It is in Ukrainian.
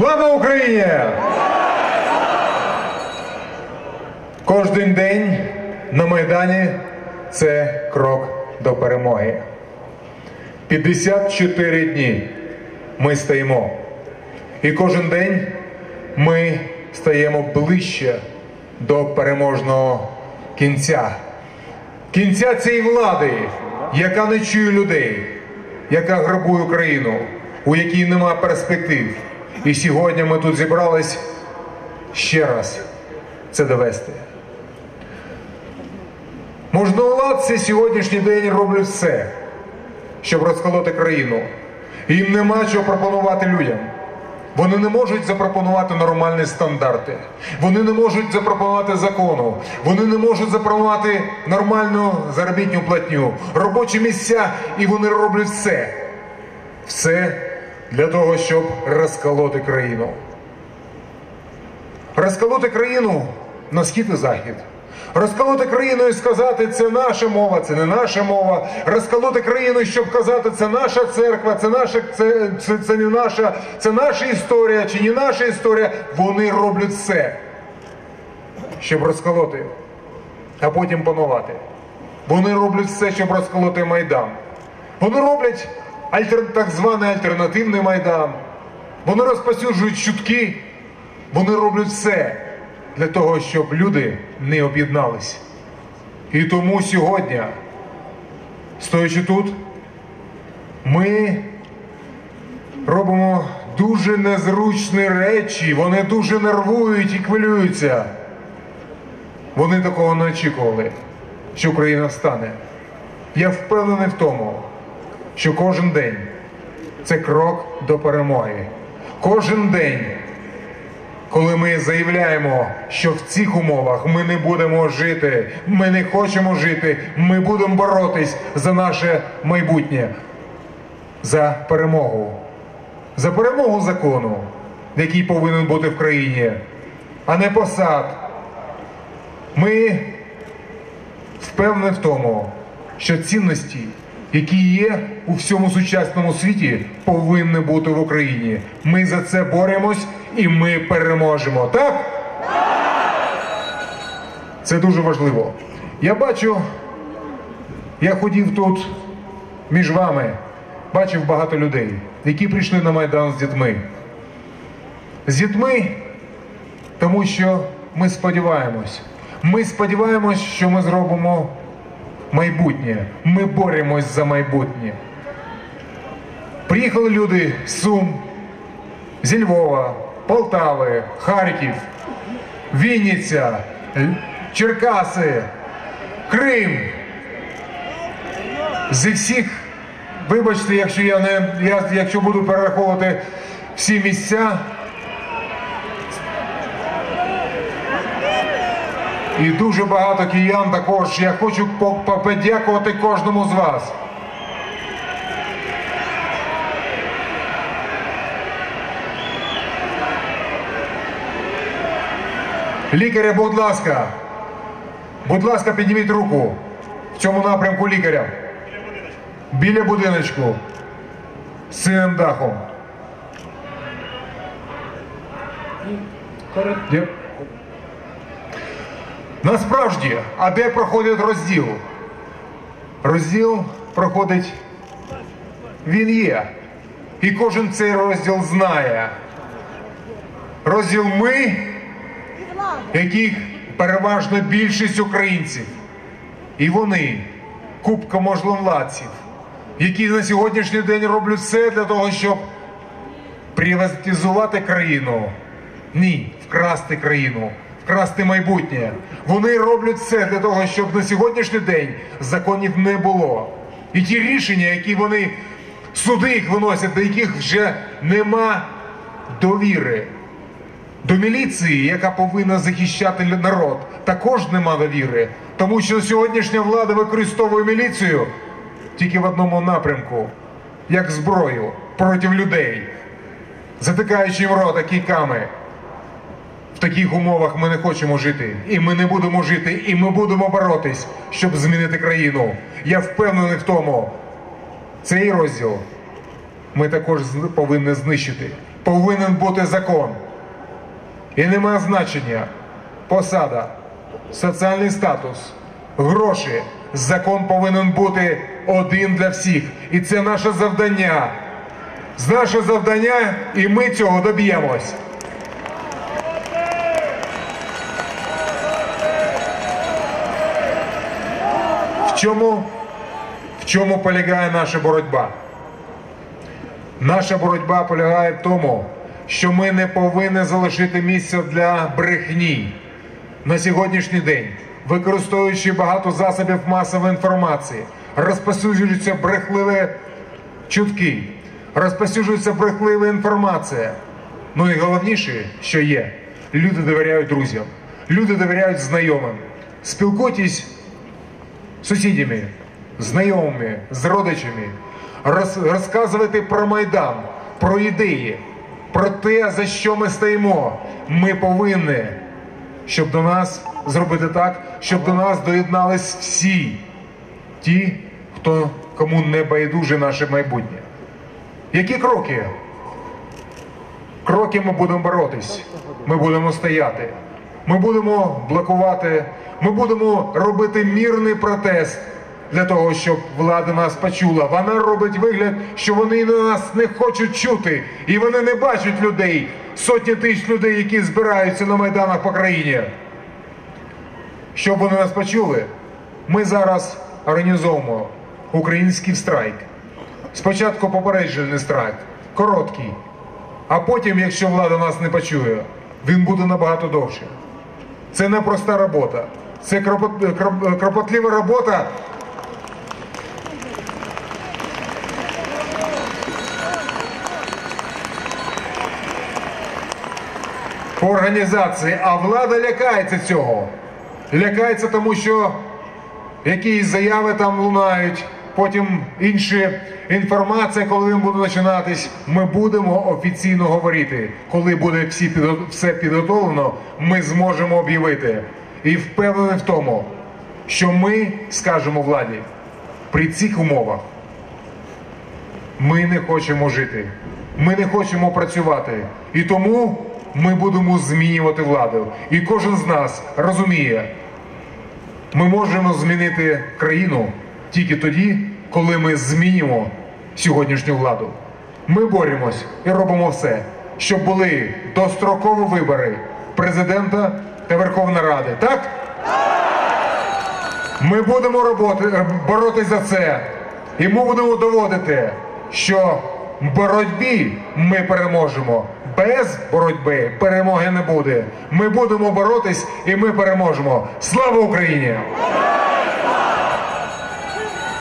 Слава Україні! Кожен день на Майдані це крок до перемоги. 54 дні ми стоїмо. І кожен день ми стаємо ближче до переможного кінця. Кінця цієї влади, яка не чує людей, яка грабує Україну, у якій нема перспектив. І сьогодні ми тут зібрались ще раз це довести. Можновладці сьогоднішній день роблять все, щоб розколоти країну. Їм нема чого пропонувати людям. Вони не можуть запропонувати нормальні стандарти. Вони не можуть запропонувати закону. Вони не можуть запропонувати нормальну заробітну платню, робочі місця, і вони роблять все. Все для того, щоб розколоти країну. Розколоти країну на схід і захід. Розколоти країну і сказати, це наша мова, це не наша мова. Розколоти країну, щоб казати, це наша церква, це наша, це, це, це не наша, це наша історія чи не наша історія. Вони роблять все, щоб розколоти, а потім панувати. Вони роблять все, щоб розколоти Майдан. Вони роблять альтер... так званий альтернативний Майдан. Вони розпосюджують чутки. Вони роблять все для того, щоб люди не об'єднались. І тому сьогодні, стоячи тут, ми робимо дуже незручні речі, вони дуже нервують і хвилюються. Вони такого не очікували, що Україна встане. Я впевнений в тому, що кожен день це крок до перемоги. Кожен день коли ми заявляємо, що в цих умовах ми не будемо жити, ми не хочемо жити, ми будемо боротись за наше майбутнє, за перемогу, за перемогу закону, який повинен бути в країні, а не посад. Ми впевнені в тому, що цінності, які є у всьому сучасному світі, повинні бути в Україні. Ми за це боремось і ми переможемо. Так? Це дуже важливо. Я бачу, я ходив тут між вами, бачив багато людей, які прийшли на Майдан з дітьми. З дітьми, тому що ми сподіваємось. Ми сподіваємось, що ми зробимо майбутнє. Ми боремось за майбутнє. Приїхали люди з Сум, зі Львова, Полтави, Харків, Вінниця, Черкаси, Крим. Зі всіх, вибачте, якщо я не я, якщо буду перераховувати всі місця. І дуже багато киян також. Я хочу подякувати кожному з вас. Лікаря, будь ласка, будь ласка, підніміть руку в цьому напрямку лікаря. Біля будиночку з синим дахом. Є? Насправді, а де проходить розділ? Розділ проходить, він є. І кожен цей розділ знає. Розділ ми яких переважно більшість українців. І вони, купка можновладців, які на сьогоднішній день роблять все для того, щоб приватизувати країну. Ні, вкрасти країну, вкрасти майбутнє. Вони роблять все для того, щоб на сьогоднішній день законів не було. І ті рішення, які вони суди їх виносять, до яких вже нема довіри. До міліції, яка повинна захищати народ, також нема довіри, тому що сьогоднішня влада використовує міліцію тільки в одному напрямку, як зброю проти людей, затикаючи їм рота кійками. Таких умовах ми не хочемо жити, і ми не будемо жити, і ми будемо боротись, щоб змінити країну. Я впевнений в тому, цей розділ ми також повинні знищити. Повинен бути закон. І немає значення посада, соціальний статус, гроші. Закон повинен бути один для всіх. І це наше завдання. Наше завдання, і ми цього доб'ємось. Чому, в чому полягає наша боротьба? Наша боротьба полягає в тому, що ми не повинні залишити місця для брехні на сьогоднішній день, використовуючи багато засобів масової інформації, розпосюджуються брехливі чутки, розпосюджується брехлива інформація. Ну і головніше, що є, люди довіряють друзям, люди довіряють знайомим. Спілкуйтесь сусідями, знайомими, з родичами, роз, розказувати про Майдан, про ідеї, про те, за що ми стоїмо. Ми повинні, щоб до нас зробити так, щоб до нас доєднались всі ті, хто кому не байдуже наше майбутнє. Які кроки? Кроки ми будемо боротись, ми будемо стояти, ми будемо блокувати, ми будемо робити мірний протест для того, щоб влада нас почула. Вона робить вигляд, що вони на нас не хочуть чути, і вони не бачать людей, сотні тисяч людей, які збираються на майданах по країні. Щоб вони нас почули, ми зараз організовуємо український страйк. Спочатку попереджений страйк, короткий, а потім, якщо влада нас не почує, він буде набагато довше. Це не проста робота, це кропот- кроп- кропотлива робота. По організації, а влада лякається цього. Лякається, тому що якісь заяви там лунають, потім інші інформація, коли він буде починатись, ми будемо офіційно говорити. Коли буде всі все підготовлено, ми зможемо об'явити. І впевнений в тому, що ми скажемо владі при цих умовах. Ми не хочемо жити, ми не хочемо працювати. І тому ми будемо змінювати владу. І кожен з нас розуміє, ми можемо змінити країну тільки тоді, коли ми змінимо сьогоднішню владу. Ми боремось і робимо все, щоб були дострокові вибори президента та Верховна Рада. Так? Ми будемо роботи, е, боротись за це. І ми будемо доводити, що в боротьбі ми переможемо. Без боротьби перемоги не буде. Ми будемо боротись і ми переможемо. Слава Україні!